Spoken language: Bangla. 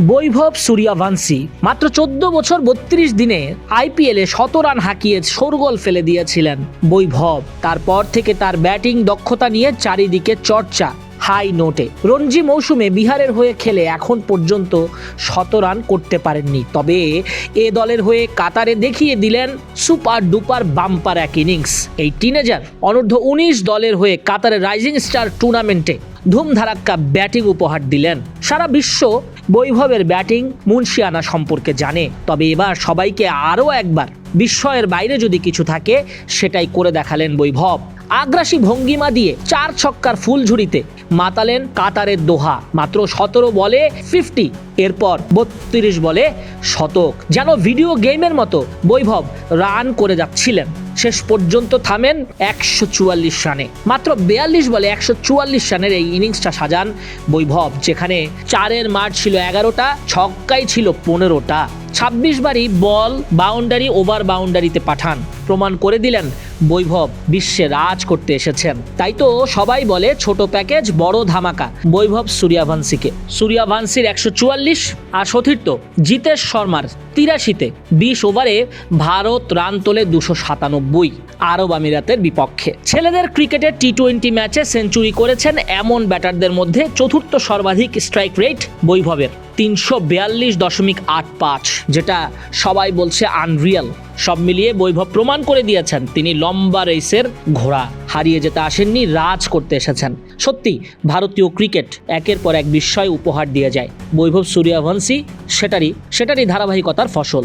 বৈভব সূর্যবংশী। মাত্র চোদ্দ বছর বত্রিশ দিনে আইপিএলে শত রান হাঁকিয়ে শোরগোল ফেলে দিয়েছিলেন বৈভব। তারপর থেকে তার ব্যাটিং দক্ষতা নিয়ে চারিদিকে চর্চা, হাই নোটে। রঞ্জি মৌসুমে বিহারের হয়ে খেলে এখন পর্যন্ত শত রান করতে পারেননি। তবে এ দলের হয়ে কাতারে দেখিয়ে দিলেন সুপার ডুপার বাম্পার এক ইনিংস। এই টিনেজার অনূর্ধ্ব উনিশ দলের হয়ে কাতারের রাইজিং স্টার টুর্নামেন্টে ধুমধারাক্কা ব্যাটিং উপহার দিলেন। সারা বিশ্ব বৈভবের ব্যাটিং মুন্সিয়ানা সম্পর্কে জানে। তবে এবার সবাইকে আরও একবার বিস্ময়ের বাইরে যদি কিছু থাকে, সেটাই করে দেখালেন বৈভব। আগ্রাসী ভঙ্গিমা দিয়ে চার ছক্কার ফুলঝুরিতে মাতালেন কাতারের দোহা। মাত্র সতেরো বলে ফিফটি, এরপর বত্রিশ বলে শতক। যেন ভিডিও গেমের মতো বৈভব রান করে যাচ্ছিলেন। শেষ পর্যন্ত থামেন একশো চুয়াল্লিশ রানে। মাত্র বিয়াল্লিশ বলে একশো চুয়াল্লিশ রানের এই ইনিংসটা সাজান বৈভব, যেখানে চারের মার ছিল এগারোটা ছক্কাই ছিল পনেরোটা। ছাব্বিশ বারই বল বাউন্ডারি, ওভার বাউন্ডারিতে পাঠান। প্রমাণ করে দিলেন বৈভব বিশ্বে রাজ করতে এসেছেন। তাই তো সবাই বলে ছোট প্যাকেজ, বড় ধামাকা। বৈভব সূর্যবংশীকে। সূর্যবংশীর একশো চুয়াল্লিশ আর সতীর্থ জিতেশ শর্মার তিরাশিতে বিশ ওভারে ভারত রান তোলে দুশো আরব আমিরাতের বিপক্ষে। ছেলেদের ক্রিকেটের টি টোয়েন্টি ম্যাচে সেঞ্চুরি করেছেন এমন ব্যাটারদের মধ্যে চতুর্থ সর্বাধিক স্ট্রাইক রেট বৈভবের তিনশো বিয়াল্লিশ দশমিক আট পাঁচ, যেটা সবাই বলছে আনরিয়াল। সব মিলিয়ে বৈভব প্রমাণ করে দিয়েছেন, তিনি লম্বা রেসের ঘোড়া। হারিয়ে যেতে আসেননি, রাজ করতে এসেছেন। সত্যি, ভারতীয় ক্রিকেট একের পর এক বিস্ময় উপহার দিয়ে যায়। বৈভব সূর্যবংশী, সেটারই সেটারই ধারাবাহিকতার ফসল।